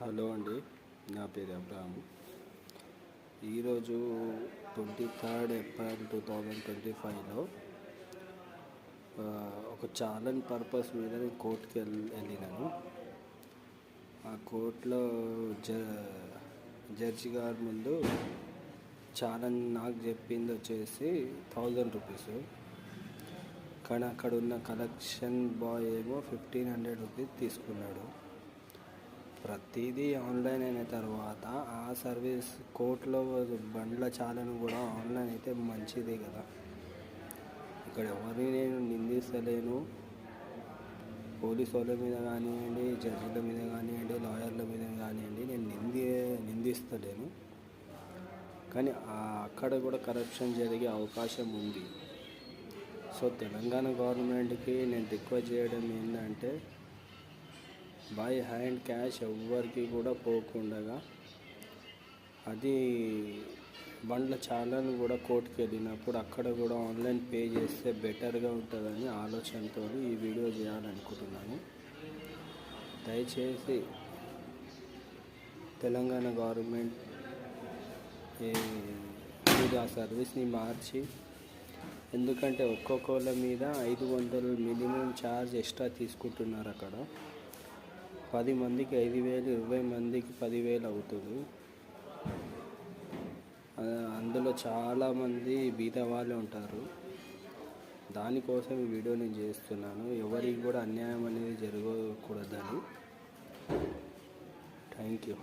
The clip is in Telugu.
హలో అండి నా పేరు అబ్రాహం ఈరోజు twenty third April two thousand twenty ఫైవ్లో ఒక ఛాలెంజ్ పర్పస్ మీద నేను కోర్టుకి వెళ్ళి వెళ్ళినాను. ఆ కోర్టులో జ జడ్జి గారి ముందు ఛాలెంజ్ నాకు చెప్పింది వచ్చేసి థౌజండ్ రూపీస్. కానీ అక్కడ ఉన్న కలెక్షన్ బాయ్ ఏమో ఫిఫ్టీన్ హండ్రెడ్ రూపీస్ తీసుకున్నాడు. ప్రతిదీ ఆన్లైన్ అయిన తర్వాత ఆ సర్వీస్ కోర్టులో బండ్ల చాలను కూడా ఆన్లైన్ అయితే మంచిదే కదా. ఇక్కడ ఎవరిని నేను నిందిస్తలేను. పోలీస్ వాళ్ళ మీద కానివ్వండి జడ్జిల మీద కానివ్వండి లాయర్ల మీద కానివ్వండి నేను నింది నిందిస్తలేను. కానీ అక్కడ కూడా కరప్షన్ జరిగే అవకాశం ఉంది. సో తెలంగాణ గవర్నమెంట్కి నేను రిక్వెస్ట్ చేయడం ఏంటంటే బై హ్యాండ్ క్యాష్ ఎవ్వరికి కూడా పోకుండగా అది బండ్ల చాలాను కూడా కోర్టుకి వెళ్ళినప్పుడు అక్కడ కూడా ఆన్లైన్ పే చేస్తే బెటర్గా ఉంటుందని ఆలోచనతో ఈ వీడియో చేయాలనుకుంటున్నాను దయచేసి తెలంగాణ గవర్నమెంట్ ఆ సర్వీస్ని మార్చి ఎందుకంటే ఒక్కొక్కళ్ళ మీద ఐదు వందలు మినిమం ఛార్జ్ ఎక్స్ట్రా తీసుకుంటున్నారు అక్కడ. పది మందికి ఐదు వేలు ఇరవై మందికి పదివేలు అవుతుంది. అందులో చాలామంది బీదవాళ్ళే ఉంటారు. దానికోసం ఈ వీడియో నేను చేస్తున్నాను. ఎవరికి కూడా అన్యాయం అనేది జరగకూడదని. Thank you.